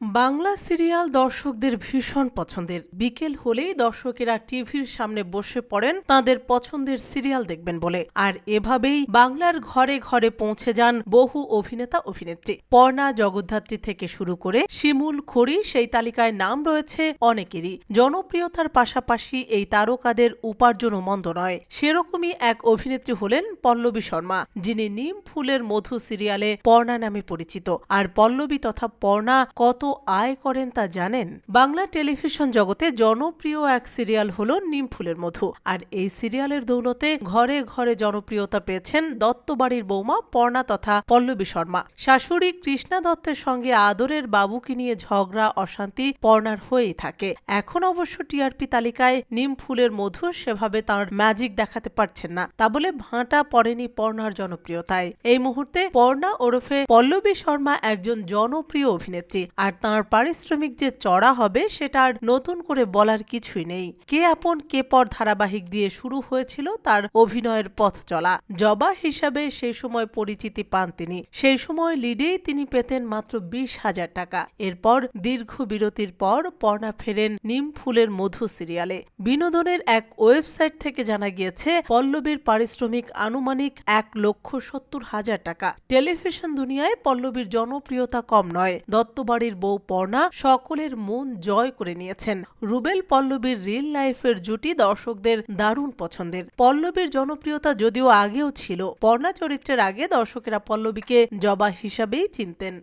Bangla serial দর্শকদের ভীষণ পছন্দের। বিকেল হলেই দর্শকেরা টিভির সামনে বসে পড়েন তাদের পছন্দের সিরিয়াল দেখবেন বলে। আর এভাবেই বাংলার ঘরে ঘরে পৌঁছে যান বহু অভিনেতা অভিনেত্রী। পর্ণা জগদ্ধাত্রী থেকে শুরু করে শিমুল খড়ি সেই তালিকায় নাম রয়েছে অনেকেরই। জনপ্রিয়তার পাশাপাশি এই তারকাদের উপার্জনও মন্দ নয়। সেরকমই এক অভিনেত্রী হলেন পল্লবী শর্মা, যিনি নিম ফুলের মধু সিরিয়ালে পর্ণা নামে পরিচিত। আর পল্লবী তথা পর্ণা কত আয় করেন তা জানেন? বাংলা টেলিভিশন জগতে জনপ্রিয় এক সিরিয়াল হল নিমফুলের মধু। আর এই সিরিয়ালের দৌলতে ঘরে ঘরে জনপ্রিয়তা পেয়েছেন দত্তবাড়ির বৌমা পর্ণা তথা পল্লবী শর্মা। শাশুড়ি কৃষ্ণা দত্তের সঙ্গে আদরের বাবুকে নিয়ে ঝগড়া, অশান্তি পর্ণার হয়েই থাকে। এখন অবশ্য টিআরপি তালিকায় নিমফুলের মধু সেভাবে তার ম্যাজিক দেখাতে পারছেন না। তা বলে ভাঁটা পড়েনি পর্ণার জনপ্রিয়তায়। এই মুহূর্তে পর্ণা ওরফে পল্লবী শর্মা একজন জনপ্রিয় অভিনেত্রী। আর তাঁর পারিশ্রমিক যে চড়া হবে সেটা আর নতুন করে বলার কিছুই নেই। কে আপন, কে পর ধারাবাহিক দিয়ে শুরু হয়েছিল তার অভিনয়ের পথ চলা। জবা হিসাবে সেই সময় পরিচিতি পান তিনি। সেই সময় লিডেই তিনি পেতেন মাত্র বিশ হাজার টাকা। এরপর দীর্ঘ বিরতির পর পর্ণা ফেরেন নিম ফুলের মধু সিরিয়ালে। বিনোদনের এক ওয়েবসাইট থেকে জানা গিয়েছে, পল্লবীর পারিশ্রমিক আনুমানিক এক লক্ষ সত্তর হাজার টাকা। টেলিভিশন দুনিয়ায় পল্লবীর জনপ্রিয়তা কম নয়। দত্তবাড়ির বউ পর্ণা সকলের মন জয় করে নিয়েছেন। রুবেল পল্লবীর রিল লাইফের জুটি দর্শকদের দারুণ পছন্দের। পল্লবীর জনপ্রিয়তা যদিও আগেও ছিল, পর্ণা চরিত্রের আগে দর্শকেরা পল্লবীকে জবা হিসাবেই চিনতেন।